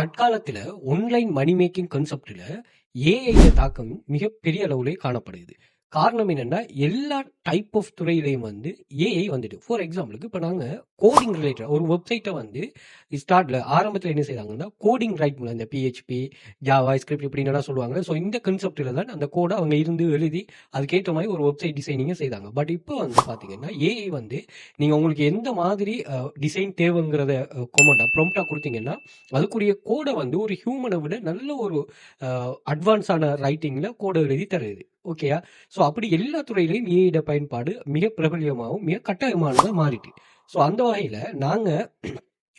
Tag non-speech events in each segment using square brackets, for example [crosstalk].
தற்காலத்தில் online money making கன்செப்டில் AI தாக்கம் மிகப்பெரிய அளவுலே காணப்படுது. காரணம் என்னென்னா எல்லா டைப் ஆஃப் துறையிலையும் வந்து ஏஐ வந்துட்டு. ஃபார் எக்ஸாம்பிளுக்கு இப்போ நாங்கள் கோடிங் ரிலேட்டட் ஒரு வெப்சைட்டை வந்து ஸ்டார்ட்டில் ஆரம்பத்தில் என்ன செய்தாங்கன்னா கோடிங் ரைட் பண்ண இந்த பிஹெச்பி ஜாவா, ஸ்கிரிப்ட் இப்படின்னுலாம் சொல்லுவாங்க. ஸோ இந்த கன்செப்டில் தான் அந்த கோடை அவங்க இருந்து எழுதி அதுக்கேற்ற மாதிரி ஒரு வெப்சைட் டிசைனிங்க செய்தாங்க. பட் இப்போ வந்து பார்த்தீங்கன்னா ஏஐ வந்து நீங்கள் உங்களுக்கு எந்த மாதிரி டிசைன் தேவைங்கிறத கொமெண்டாக கொமண்டா கொடுத்தீங்கன்னா அதுக்குரிய கோடை வந்து ஒரு ஹியூமனை விட நல்ல ஒரு அட்வான்ஸான ரைட்டிங்கில் கோடை எழுதி தருது. ஓகேயா? ஸோ அப்படி எல்லா துறையிலையும் ஏஐட பயன்பாடு மிக பிரபலியமாகவும் மிக கட்டாயமானதாக மாறிட்டு. ஸோ அந்த வகையில் நாங்கள்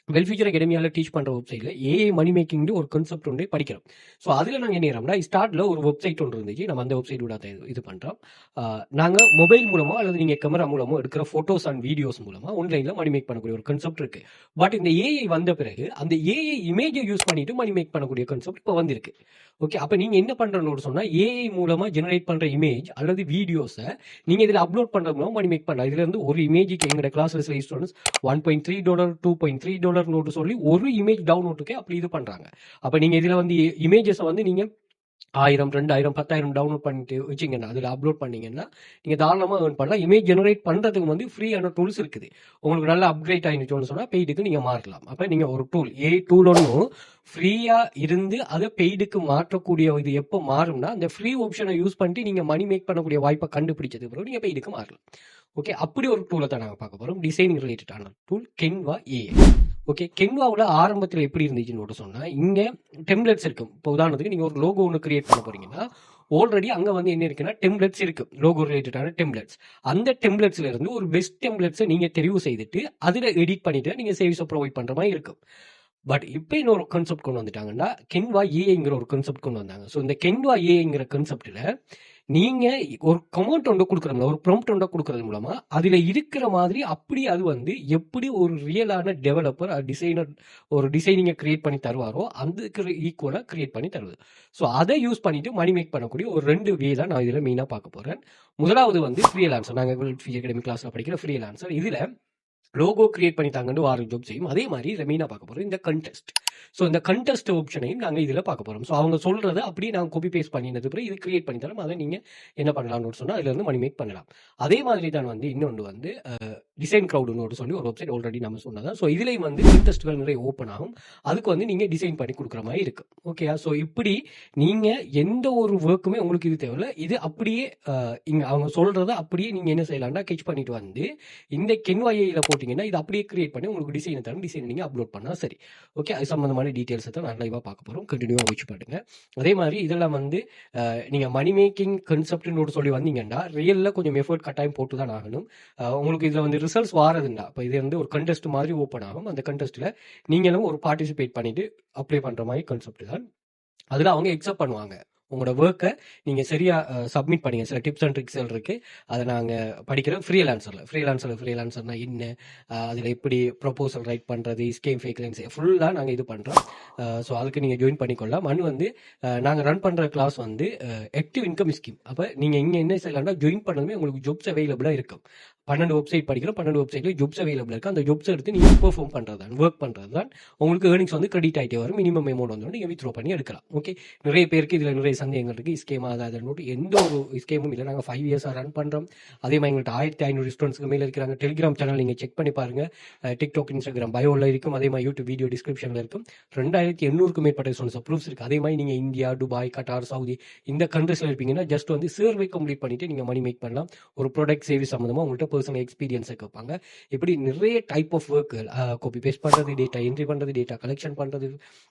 வெல் ஃபியூச்சர் அகாடமியால டீச் பண்ற வெப்சைட்ல ஏஐ மணி மேக்கிங்னு ஒரு கான்செப்ட் ஒண்ணு படிக்கிறோம். ஸோ அதுல நாங்க என்ன செய்றோம்னா, ஸ்டார்ட்ல ஒரு வெப்சைட் ஒன்று இருந்துச்சு. நம்ம அந்த வெப்சைட் கூட இது பண்றோம். நாங்கள் நாங்க மொபைல் மூலமாக அல்லது நீங்க கேமரா மூலமாக எடுக்கிற ஃபோட்டோஸ் அண்ட் வீடியோஸ் மூலமா ஆன்லைன்ல மணி மேக் பண்ணக்கூடிய ஒரு கான்செப்ட் இருக்கு. பட் இந்த ஏஐ வந்த பிறகு அந்த ஏஐ இமேஜை யூஸ் பண்ணிட்டு மணி மேக் பண்ணக்கூடிய கான்செப்ட் இப்போ வந்திருக்கு. ஓகே. அப்ப நீங்க என்ன பண்றணும்னு சொன்னா, ஏஐ மூலமா ஜெனரேட் பண்ற இமேஜ் அல்லது வீடியோஸை நீங்க இதில் அப்லோட் பண்றது மூலமா மணி மேக் பண்ணலாம். இதுல இருந்து ஒரு பாயிண்ட் த்ரீ கிளாஸ்ல சில ஸ்டூடண்ட்ஸ் $1.3 $2.3 சொல்லி ஒரு இமேஜ் டவுன்லோட்டுக்கே அப்படி இது பண்ணுறாங்க அப்போ நீங்கள் இதில் வந்து இமேஜஸை வந்து நீங்கள் ஆயிரம் ரெண்டாயிரம் பத்தாயிரம் டவுன்லோட் பண்ணிட்டு வச்சீங்கன்னா, அதில் அப்லோட் பண்ணீங்கன்னா, நீங்கள் தாராளமாக ஏர்ன் பண்ணலாம். இமேஜ் ஜெனரேட் பண்ணுறதுக்கு வந்து ஃப்ரீயான டூல்ஸ் இருக்குது. உங்களுக்கு நல்லா அப்கிரேட் ஆகிடுச்சோன்னு சொன்னால் பெய்டுக்கு நீங்கள் மாறலாம். அப்போ நீங்கள் ஒரு டூல் ஏ டூல் ஒன்றும் ஃப்ரீயாக இருந்து அதை பெய்டுக்கு மாற்றக்கூடிய இது எப்போ மாறும்னா, அந்த ஃப்ரீ ஆப்ஷனை யூஸ் பண்ணிட்டு நீங்கள் மணி மேக் பண்ணக்கூடிய வாய்ப்பை கண்டுபிடிச்சது பிறகு நீங்கள் பெய்டுக்கு மாறலாம். ஓகே. அப்படி ஒரு டூலை தான் நாங்கள் பார்க்க போகிறோம் டிசைனிங் ரிலேட்டடான டூல் கென்வா ஏ ஓகே. கென்வாவில் ஆரம்பத்தில் எப்படி இருந்துச்சுன்னு மட்டும் சொன்னால் இங்கே டெம்ப்ளேட்ஸ் இருக்கும். இப்போ உதாரணத்துக்கு நீங்கள் ஒரு லோகோ ஒன்று கிரியேட் பண்ண போறீங்கன்னா, ஆல்ரெடி அங்கே வந்து என்ன இருக்குன்னா, டெம்ப்ளெட்ஸ் இருக்கு. லோகோ ரிலேட்டடான டெம்ப்ளெட்ஸ் அந்த டெம்ப்ளெட்ஸ்ல இருந்து ஒரு பெஸ்ட் டெம்ப்ளெட்ஸை நீங்கள் தெரிவு செய்துட்டு, அதில் எடிட் பண்ணிட்டு நீங்கள் சர்வீஸை ப்ரொவைட் பண்ணுற மாதிரி இருக்கும். பட் இப்போ இன்னொரு கான்செப்ட் கொண்டு வந்துட்டாங்கன்னா, கென்வா ஏஐங்கிற ஒரு கான்செப்ட் கொண்டு வந்தாங்க. ஸோ இந்த கென்வா ஏஐங்கிற கான்செப்ட்ல நீங்க ஒரு கமாண்ட் ஒண்ணு குடுக்குறோம்ல, ஒரு ப்ராம்ப்ட் ஒண்ண குடுக்குறது மூலமா, அதுல இருக்கிற மாதிரி அப்படியே அது வந்து எப்படி ஒரு ரியலான டெவலப்பர், டிசைனர் ஒரு டிசைனிங்கை கிரியேட் பண்ணி தருவாரோ, அதுக்கு ஈக்குவலாக கிரியேட் பண்ணி தருது. ஸோ அதை யூஸ் பண்ணிட்டு மணி மேக் பண்ணக்கூடிய ஒரு ரெண்டு வே தான் நான் இதில் மெயினாக பார்க்க போறேன். முதலாவது வந்து ஃப்ரீலான்சர். நாங்க நாங்கள் அகாடமி கிளாஸ்ல படிக்கிற ஃப்ரீலான்சர். இதுல லோகோ கிரியேட் பண்ணி தாங்கன்னு வார ஜோப் செய்யும். அதே மாதிரி ரெமீனா பார்க்க போகிறோம் இந்த கன்டெஸ்ட். ஸோ இந்த கண்டெஸ்ட் ஆப்ஷனையும் நாங்கள் இதில் பார்க்க போகிறோம் ஸோ அவங்க சொல்கிறத அப்படியே நாங்கள் கோபி பேஸ்ட் பண்ணினது பிறகு இது கிரியேட் பண்ணி தரோம். அதை நீங்கள் என்ன பண்ணலாம்னு சொன்னால் அதுலேருந்து மணி மேக் பண்ணலாம். அதே மாதிரி தான் வந்து இன்னொன்று வந்து டிசைன் க்ரௌடுன்னு சொல்லி ஒரு வெப்சைட் ஆல்ரெடி நம்ம சொன்னதான் ஸோ இதுலேயும் வந்து கண்டெஸ்ட்கள் நிறைய ஓப்பன் ஆகும். அதுக்கு வந்து நீங்கள் டிசைன் பண்ணி கொடுக்குற மாதிரி இருக்கு. ஓகேயா? ஸோ இப்படி நீங்கள் எந்த ஒரு ஒர்க்குமே உங்களுக்கு இது தேவையில்ல. இது அப்படியே இங்கே அவங்க சொல்கிறத அப்படியே நீங்கள் என்ன செய்யலாம்னா, கெச் பண்ணிட்டு வந்து இந்த Canva போட்டு போட்டீங்கன்னா, இது அப்படியே கிரியேட் பண்ணி உங்களுக்கு டிசைன் தரும். டிசைன் நீங்கள் அப்லோட் பண்ணால் சரி. ஓகே. அது சம்மந்தமான டீட்டெயில்ஸை தான் நான் லைவாக பார்க்க போகிறோம் கண்டினியூவாக வச்சு பாருங்க அதே மாதிரி இதெல்லாம் வந்து நீங்கள் மணி மேக்கிங் கன்செப்ட்னு ஒரு சொல்லி வந்தீங்கன்னா, ரியலில் கொஞ்சம் எஃபோர்ட் கட்டாயம் போட்டு தான் ஆகணும். உங்களுக்கு இதில் வந்து ரிசல்ட்ஸ் வாரதுண்டா. இப்போ இது வந்து ஒரு கண்டெஸ்ட் மாதிரி ஓப்பன் ஆகும். அந்த கண்டெஸ்ட்டில் நீங்களும் ஒரு பார்ட்டிசிபேட் பண்ணிட்டு அப்ளை பண்ணுற மாதிரி கன்செப்ட் தான். அதில் அவங்க எக்ஸப்ட் பண்ணுவாங்க. உங்களோட ஒர்க்கை நீங்கள் சரியாக சப்மிட் பண்ணுங்கள் சில டிப்ஸ் அண்ட் ட்ரிக்ஸ் இருக்குது அதை நாங்கள் படிக்கிறோம் ஃப்ரீலான்சர்ல. ஃப்ரீலான்சர்ல ஃப்ரீலான்சர்னா என்ன? அதில் எப்படி ப்ரொபோசல் ரைட் பண்ணுறது ஸ்கேம் ஃபேக்லன்ஸ் ஃபுல்லாக நாங்கள் இது பண்ணுறோம் ஸோ அதுக்கு நீங்கள் ஜாயின் பண்ணிக்கொள்ளலாம். மண் வந்து நாங்கள் ரன் பண்ணுற கிளாஸ் வந்து ஆக்டிவ் இன்கம் ஸ்கீம். அப்போ நீங்கள் இங்கே என்ன செய்யலாம்னா, ஜாயின் பண்ணதுமே உங்களுக்கு ஜாப்ஸ் அவைலபிளாக இருக்கும். 12 வெப்சைட் படிக்கிறோம். பன்னெண்டு வெப்சைட்ல ஜாப்ஸ் அவைலபிள் இருக்கு. அந்த ஜாப்ஸ எடுத்து நீங்க பெர்ஃபார்ம் பண்றது தான். ஒர்க் பண்றது தான். உங்களுக்கு ஏர்னிங்ஸ் வந்து கிரெடிட் ஆகிட்டே வரும். மினிமம் அமௌண்ட் வந்து நீங்க வித்ரோ பண்ணி எடுக்கலாம். ஓகே. நிறைய பேருக்கு இதுல நிறைய சந்தேகங்கள் இருக்கு. ஸ்கேம் ஆகாத நோட்டு எந்த ஒரு ஸ்கேமும் இல்லை நாங்கள் ஃபைவ் இயர்ஸாக ரன் பண்றோம். அதே மாதிரி எங்கள்கிட்ட ஆயிரத்தி ஐநூறு ஸ்டூடண்ட்ஸ்க்கு மேல இருக்கிறாங்க. டெலிகிராம் சேனல் நீங்க செக் பண்ணி பாருங்க. டிக்டாக், இன்ஸ்டாகிராம் பயோல இருக்கும். அதே மாதிரி யூடியூப் வீடியோ டிஸ்கிரிப்ஷன்ல இருக்கும். 2800க்கும் மேற்பட்ட ஸ்டூடெண்ட்ஸ் ப்ரூஃப்ஸ் இருக்கு. அதே மாதிரி நீங்க இந்தியா, துபாய், கட்டார், சவுதி இந்த கண்ட்ரீஸ்ல இருப்பீங்கன்னா, ஜஸ்ட் வந்து சர்வே கம்ப்ளீட் பண்ணிட்டு நீங்க மணி மேக் பண்ணலாம். ஒரு ப்ராடக்ட் சேவை சம்பந்தமா உங்கள்கிட்ட பெர்சனல் எக்ஸ்பீரியன்ஸை கேட்பாங்க. இப்படி நிறைய type of work uh copy paste பண்றது, டேட்டா என்ட்ரி பண்றது, டேட்டா கலெக்ஷன் பண்றது,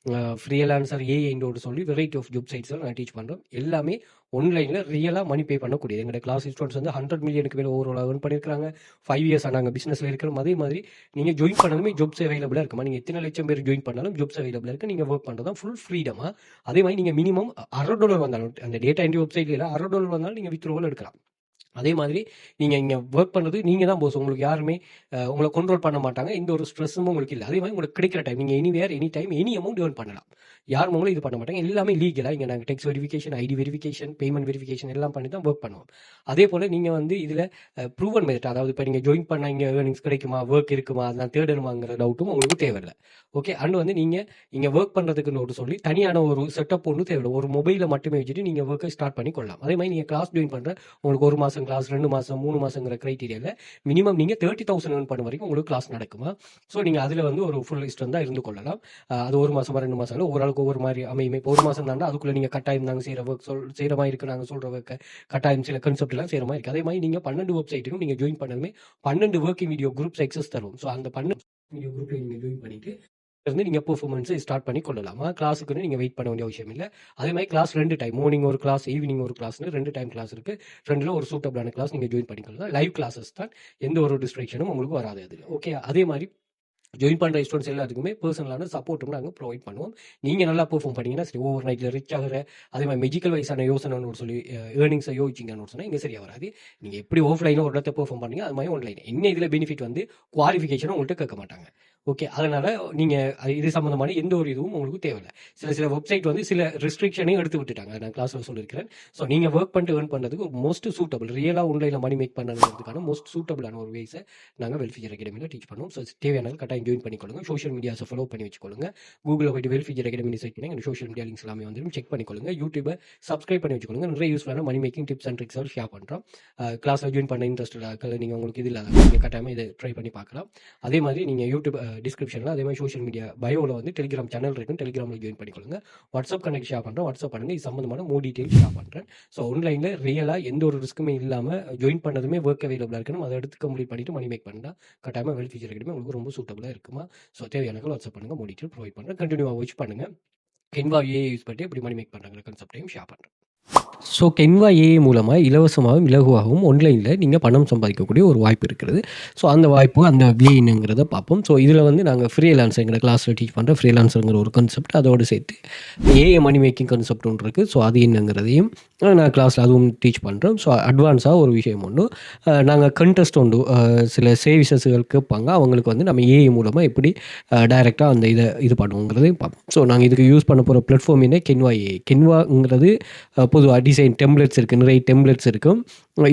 அ ஃப்ரீலான்சர் ஏஐன்னு சொல்லி வெரைட்டி ஆஃப் ஜாப் சைட்ஸ்ல நான் டீச் பண்றோம். எல்லாமே ஆன்லைனில் ரியலா மணி பே பண்ணக்கூடியது. எங்களோட கிளாஸ் ஸ்டூடெண்ட்ஸ் வந்து 100 மில்லியனுக்கு மேலே ஓவரால் ஏர்ன் பண்ணியிருக்காங்க. 5 இயர்ஸா நாங்க பிசினஸ்ல இருக்கிறோம். அதே மாதிரி நீங்க ஜாயின் பண்ணதுமே ஜாப்ஸ் அவைலபிளாக இருக்குமா. நீங்கள் எத்தனை லட்சம் பேர் ஜாயின் பண்ணாலும் ஜாப்ஸ் அவைலபிளாக இருக்குது நீங்கள் ஒர்க் பண்ணுறது தான் ஃபுல் ஃப்ரீடமாக அதே மாதிரி நீங்க மினிமம் $1/2 வந்தாலும் அந்த டேட்டா என்ட்ரி வெப்சைட்ல $1/2 வந்தாலும் நீங்கள் வித்ட்ராவல் எடுக்கலாம். அதே மாதிரி நீங்கள் இங்கே ஒர்க் பண்ணுறது நீங்கள் தான் போஸ் உங்களுக்கு யாருமே உங்களை கண்ட்ரோல் பண்ண மாட்டாங்க. எந்த ஒரு ஸ்ட்ரெஸ்ஸும் உங்களுக்கு இல்லை. அதே மாதிரி உங்களுக்கு கிடைக்கிற டைம் நீங்கள் anywhere anytime any amount earn பண்ணலாம். யார் மூலம் இது பண்ண மாட்டாங்க? எல்லாமே லீகலாக இங்கே நாங்கள் tax verification ID verification payment verification எல்லாம் பண்ணி தான் ஒர்க் பண்ணுவோம். அதே போல் நீங்கள் வந்து இதில் ப்ரூவன் மெரிட் அதாவது இப்போ நீங்கள் ஜாயின் பண்ணால் இங்கே ஏர்னிங்ஸ் கிடைக்குமா? ஒர்க் இருக்குமா? அதெல்லாம் தேடணுமாங்கிற டவுட்டும் உங்களுக்கு தேவையில்லை. ஓகே அண்ட் வந்து நீங்கள் இங்கே ஒர்க் பண்ணுறதுக்குன்னு ஒரு சொல்லி தனியான ஒரு செட்டப் ஒன்று தேவையில்லை. ஒரு மொபைலில் மட்டுமே வச்சுட்டு நீங்கள் ஒர்க்கை ஸ்டார்ட் பண்ணி கொள்ளலாம். அதே மாதிரி நீங்கள் கிளாஸ் ஜாயின் பண்ணுற உங்களுக்கு ஒரு மாதம் கிளாஸ் ரெண்டு மாதம் மூணு மாதங்கிற க்ரைட்டீரியாவில் மினிமம் நீங்கள் தேர்ட்டி தௌசண்ட் ஏர்ன் பண்ண வரைக்கும் உங்களுக்கு கிளாஸ் நடக்குமா? ஸோ நீங்கள் அதில் வந்து ஒரு ஃபுல் லிஸ்ட் தான் இருந்து கொள்ளலாம். அது ஒரு மாதமாக ரெண்டு மாதம் ஒரு ஆளுக்கு ஒவ்வொரு மாதிரி அமையுமே. இப்போ ஒரு மாதம் தாண்டா அதுக்குள்ளே நீங்கள் கட்டாயம் நாங்கள் செய்கிற ஒர்க் சொல் செய்கிற மாதிரி இருக்கு நாங்கள் சொல்கிற ஒர்க்கை கட்டாயம் சில கன்செப்ட் எல்லாம் செய்கிற மாதிரி இருக்குது அதே மாதிரி நீங்கள் பன்னெண்டு வெப்சைட்டுக்கும் நீங்கள் ஜாயின் பண்ணதுமே பன்னெண்டு ஒர்க்கிங் வீடியோ குரூப்ஸ் எக்ஸஸ் தரும். ஸோ அந்த பன்னெண்டு வீடியோ குரூப்பில் நீங்கள் ஜாயின் பண்ணிட்டு இருந்து நீங்கள் பெர்ஃபார்மன்ஸை ஸ்டார்ட் பண்ணி கொள்ளலாமா? கிளாஸுக்குன்னு நீங்கள் வெயிட் பண்ண வேண்டிய அவசியம் இல்லை. அதே மாதிரி கிளாஸ் ரெண்டு டைம் மார்னிங் ஒரு கிளாஸ் ஈவினிங் ஒரு கிளாஸ்னு ரெண்டு டைம் கிளாஸ் இருக்கு. ரெண்டுல ஒரு சூட்டபிளான கிளாஸ் நீங்கள் ஜாயின் பண்ணிக்கலாம் லைவ் கிளாஸஸ் தான். எந்த ஒரு டிஸ்ட்ரக்ஷனும் உங்களுக்கு வராது அதில். ஓகே அதே மாதிரி ஜாயின் பண்ணுற ஸ்டூடெண்ட்ஸ் எல்லாத்துக்குமே பர்சனலான சப்போர்ட்டும் நாங்கள் ப்ரொவைட் பண்ணுவோம். நீங்கள் நல்லா பெர்ஃபார்ம் பண்ணீங்கன்னா சரி ஓவர் நைட்டில் ரிச் ஆகிற அதே மாதிரி மெஜிக்கல் வைஸான யோசனைன்னு சொல்லி ஏர்னிங்ஸை யோசிச்சிங்கன்னு சொன்னால் இங்கே சரியாக வராது. நீங்கள் எப்படி ஆஃப்லைனில் ஒரு இடத்த பெர்ஃபார்ம் பண்ணீங்க அது மாதிரி ஆன்லைன் என்ன இதில் பெனிஃபிட் வந்து குவாலிஃபிகேஷனும் உங்கள்கிட்ட கேட்க மாட்டாங்க. ஓகே அதனால நீங்கள் இது சம்மந்தமான எந்த ஒரு இதுவும் உங்களுக்கு தேவையில்லை. சில சில வெப்சைட் வந்து சில ரெஸ்ட்ரிக்ஷனையும் எடுத்து விட்டுட்டாங்க. நான் கிளாஸில் சொல்லியிருக்கிறேன். ஸோ நீங்கள் ஒர்க் பண்ணிட்டு ஏர்ன் பண்ணுறதுக்கு மோஸ்ட் சூட்டபிள் ரியலாக ஆன்லைனில் மணி மேக் பண்ணுறதுக்கான மோஸ்ட் சூட்டபிளான ஒரு வேஸை நாங்கள் வெல்ஃபியர் அகாடமியில் டீச் பண்ணுவோம். ஸோ தேவையான கட்டாயம் ஜாயின் பண்ணிக்கொள்ளுங்க. சோஷியல் மீடியாஸை ஃபாலோ பண்ணி வச்சுக்கொள்ளுங்க. கூகுளில் போயிட்டு வெல்ஃபியர் அகாடமி சைட் பண்ணி எங்கள் சோஷியல் மீடியா லிங்க்ஸ் எல்லாமே வந்து செக் பண்ணிக்கொள்ளுங்க. யூடியூபை சப்ஸ்கிரைப் பண்ணி வச்சுக்கொள்ளுங்க. நிறைய யூஸ்ஃபுல்லான money making tips and tricks share பண்ணுறோம் கிளாஸில் ஜாயின் பண்ண இன்ட்ரெஸ்ட் நீங்கள் உங்களுக்கு இது இல்லாத நீங்கள் கட்டாயமாக இதை ட்ரை பண்ணி பார்க்கலாம். அதே மாதிரி நீங்கள் யூடியூப் டிஸ்கிரிப்ஷனில் அதே மாதிரி சோஷியல் மீடியா பயோவில் வந்து டெலிகிராம் சேனல் இருக்கும் டெலிகிராமில் ஜாயின் பண்ணிக்கொள்ளுங்க. வாட்ஸ்அப் கனெக்ட் ஷேர் பண்ணுறேன் வாட்ஸ்அப் பண்ணுங்கள் இது சம்மந்தமான மோ டீட்டெயில் ஷேர் பண்ணுறேன் ஸோ ஆன்லைனில் ரியலாக எந்த ஒரு ரிஸ்க்குமே இல்லாமல் ஜாயின் பண்ணதுமே ஒர்க் அவைலபிளாக இருக்கணும். அதை எடுத்து கம்ப்ளீட் பண்ணிட்டு மணி மேக் பண்ணால் கட்டாயமாக வெல் ஃபியூச்சர் அகாடமி உங்களுக்கு ரொம்ப சூட்டபுளாக இருக்குமா? ஸோ தேவையானக்கள் வாட்ஸ்அப் பண்ணுங்கள் மோ டீட்டெயில் ப்ரொவைட் பண்ணுறேன் கண்டினியூவாக வாட்ச் பண்ணுங்கள் கென்வா ஏ யூஸ் பண்ணி எப்படி மணி மேக் பண்ணுறாங்கிற கான்செப்டையும் ஷேர் பண்ணுறேன் ஸோ கென்வா ஏஐ மூலமாக இலவசமாகவும் இலகுவாகவும் ஆன்லைனில் நீங்கள் பணம் சம்பாதிக்கக்கூடிய ஒரு வாய்ப்பு இருக்கிறது. ஸோ அந்த வாய்ப்பு அந்த வே பார்ப்போம். ஸோ இதில் வந்து நாங்கள் ஃப்ரீலான்ஸுங்கிற கிளாஸில் டீச் பண்ணுற ஃப்ரீலான்ஸுங்கிற ஒரு கான்செப்ட் அதோடு சேர்த்து ஏஐ மணி மேக்கிங் கான்செப்ட் ஒன்று இருக்குது ஸோ அது என்னங்கிறதையும் நான் கிளாஸில் அதுவும் டீச் பண்ணுறோம் ஸோ அட்வான்ஸாக ஒரு விஷயம் ஒன்று நாங்கள் கண்டெஸ்ட் உண்டு. சில சர்வீசஸ்கள் கேட்பாங்க. அவங்களுக்கு வந்து நம்ம ஏஐ மூலமாக எப்படி டைரெக்டாக அந்த இதை இது பண்ணுவோங்கிறதையும் பார்ப்போம். ஸோ நாங்கள் இதுக்கு யூஸ் பண்ண போகிற பிளாட்ஃபார்ம் என்ன? கென்வா ஏஐ கென்வாங்கிறது பொதுவாக டிசைன் டெம்ப்ளெட்ஸ் இருக்குது நிறைய டெம்ப்ளெட்ஸ் இருக்கும்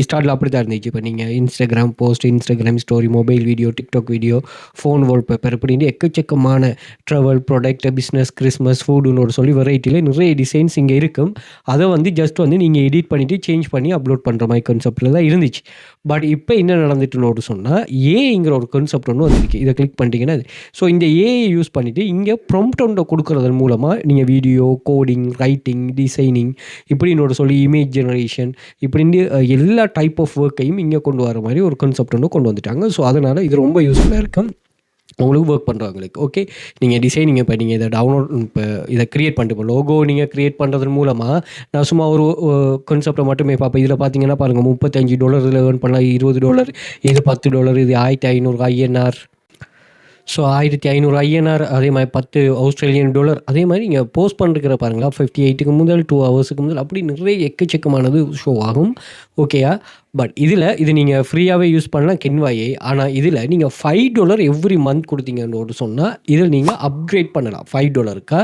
ஸ்டார்டில் அப்படி தான் இருந்துச்சு இப்போ நீங்கள் Instagram post Instagram story mobile video TikTok video phone wallpaper அப்படின்னு எக்கச்சக்கமான ட்ராவல் ப்ராடக்ட் பிஸ்னஸ் கிறிஸ்மஸ் ஃபுட்டுன்னு சொல்லி வெரைட்டியில் நிறைய டிசைன்ஸ் இங்கே இருக்கும். அதை வந்து ஜஸ்ட் வந்து நீங்கள் எடிட் பண்ணிவிட்டு சேஞ்ச் பண்ணி அப்லோட் பண்ணுற மாதிரி கான்செப்டில் தான் இருந்துச்சு. பட் இப்போ என்ன நடந்துட்டுன்னு சொன்னால் ஏங்கிற ஒரு கான்செப்ட் ஒன்று வந்துருக்கு. இதை கிளிக் பண்ணிட்டீங்கன்னா ஸோ இந்த ஏஐ யூஸ் பண்ணிவிட்டு இங்கே ப்ரொம்ப்ட் ஒன்று கொடுக்குறதன் மூலமாக நீங்கள் வீடியோ கோடிங் ரைட்டிங் டிசைனிங் இப்படி ஒரு சொல்லி இமேஜ் ஜெனரேஷன் இப்படின்னு எல்லா டைப் ஆஃப் ஒர்க்கையும் இங்கே கொண்டு வர மாதிரி ஒரு கான்செப்ட் ஒன்று கொண்டு வந்துட்டாங்க. ஸோ அதனால் இது ரொம்ப யூஸ்ஃபுல்லாக இருக்கும் உங்களுக்கு ஒர்க் பண்ணுறவங்களுக்கு ஓகே நீங்கள் டிசைனிங் இப்போ நீங்கள் இதை டவுன்லோட் இப்போ இதை க்ரியேட் பண்ணிட்டு இப்போ லோகோ நீங்கள் க்ரியேட் பண்ணுறதன் மூலமாக நான் சும்மா ஒரு கான்செப்டை மட்டுமே பார்ப்பேன். இதில் பார்த்தீங்கன்னா பாருங்கள் முப்பத்தஞ்சு டாலர் இதில் ஏர்ன் பண்ணலாம் இருபது டாலர் இது பத்து டாலர் இது ஆயிரத்தி ஐநூறு ஐஎன்ஆர். ஸோ ஆயிரத்தி ஐநூறு ஐஎன்ஆர் அதே மாதிரி பத்து ஆஸ்திரேலியன் டாலர் அதே மாதிரி நீங்கள் போஸ்ட் பண்ணிருக்கிற பாருங்களா ஃபிஃப்டி எயிட்டுக்கு முதல் டூ ஹவர்ஸுக்கு முதல் அப்படி நிறைய எக்கச்சக்கமானது ஷோ ஆகும். ஓகேயா பட் இதில் இது நீங்கள் ஃப்ரீயாகவே யூஸ் பண்ணலாம் கென்வாயை ஆனால் இதில் நீங்கள் ஃபைவ் டாலர் எவ்ரி மந்த் கொடுத்தீங்கன்னு சொன்னால் இதில் நீங்கள் அப்கிரேட் பண்ணலாம். ஃபைவ் டாலருக்கு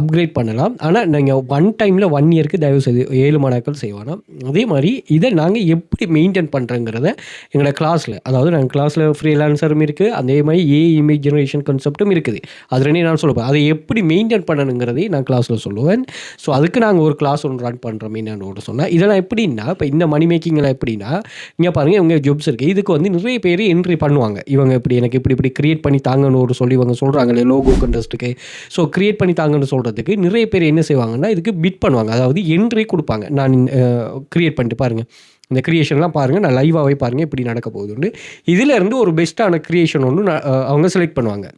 அப்கிரேட் பண்ணலாம். ஆனால் நீங்கள் ஒன் டைமில் ஒன் இயருக்கு தயவு செய்து ஏழு மாணாக்கள் செய்வானா அதே மாதிரி இதை நாங்கள் எப்படி மெயின்டைன் பண்ணுறங்கிறத எங்களோட கிளாஸில் அதாவது நாங்கள் கிளாஸில் ஃப்ரீலான்சரும் இருக்குது அதே மாதிரி ஏ இமேஜ் ஜெனரேஷன் கான்செப்ட்டும் இருக்குது. அது ரெண்டே நான் சொல்லுவேன். அதை எப்படி மெயின்டைன் பண்ணணுங்கிறதையும் நான் கிளாஸில் சொல்லுவேன். ஸோ அதுக்கு நாங்கள் ஒரு கிளாஸ் ஒன்று ரன் பண்ணுறோம் என்னன்னு சொன்னால் இதெல்லாம் எப்படின்னா இப்போ இந்த மணி மேக்கிங்லாம் எப்படின்னா இங்கே பாருங்கள் இவங்க ஜாப்ஸ் இருக்குது இதுக்கு வந்து நிறைய பேர் என்ட்ரி பண்ணுவாங்க. இவங்க இப்படி எனக்கு இப்படி இப்படி கிரியேட் பண்ணி தாங்கன்னு ஒரு சொல்லி இவங்க சொல்கிறாங்களே லோகோ கண்டஸ்ட்டுக்கு ஸோ கிரியேட் பண்ணி தாங்கன்னு சொல்கிறதுக்கு நிறைய பேர் என்ன செய்வாங்கன்னா இதுக்கு பிட் பண்ணுவாங்க. அதாவது என்ட்ரி கொடுப்பாங்க. நான் கிரியேட் பண்ணிட்டு பாருங்கள் இந்த க்ரியேஷன்லாம் பாருங்கள் நான் லைவாகவே பாருங்கள் இப்படி நடக்க போகுதுன்னு. இதில் இருந்து ஒரு பெஸ்ட்டான க்ரியேஷன் ஒன்று நான், அவங்க செலக்ட் பண்ணுவாங்க.